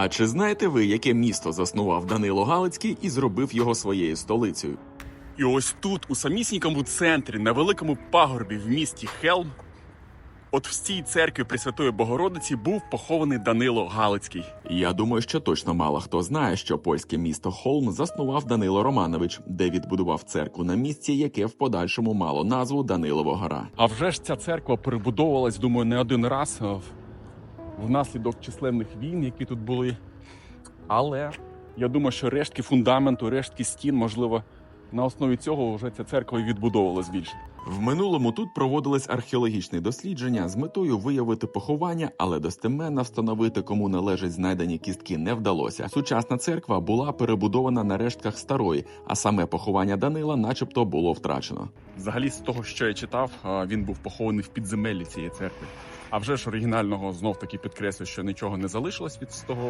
А чи знаєте ви, яке місто заснував Данило Галицький і зробив його своєю столицею? І ось тут, у самісінькому центрі, на великому пагорбі в місті Хелм, от в цій церкві Пресвятої Богородиці був похований Данило Галицький. Я думаю, що точно мало хто знає, що польське місто Холм заснував Данило Романович, де відбудував церкву на місці, яке в подальшому мало назву Данилова гора. А вже ж ця церква перебудовувалась, думаю, не один раз е, внаслідок численних війн, які тут були. Але я думаю, що рештки фундаменту, рештки стін, можливо, на основі цього вже ця церква і відбудовувалась більше. В минулому тут проводились археологічні дослідження з метою виявити поховання, але достеменно встановити, кому належать знайдені кістки, не вдалося. Сучасна церква була перебудована на рештках старої, а саме поховання Данила, начебто, було втрачено. Взагалі, з того, що я читав, він був похований в підземеллі цієї церкви. А вже ж оригінального знов таки підкреслю, що нічого не залишилось від того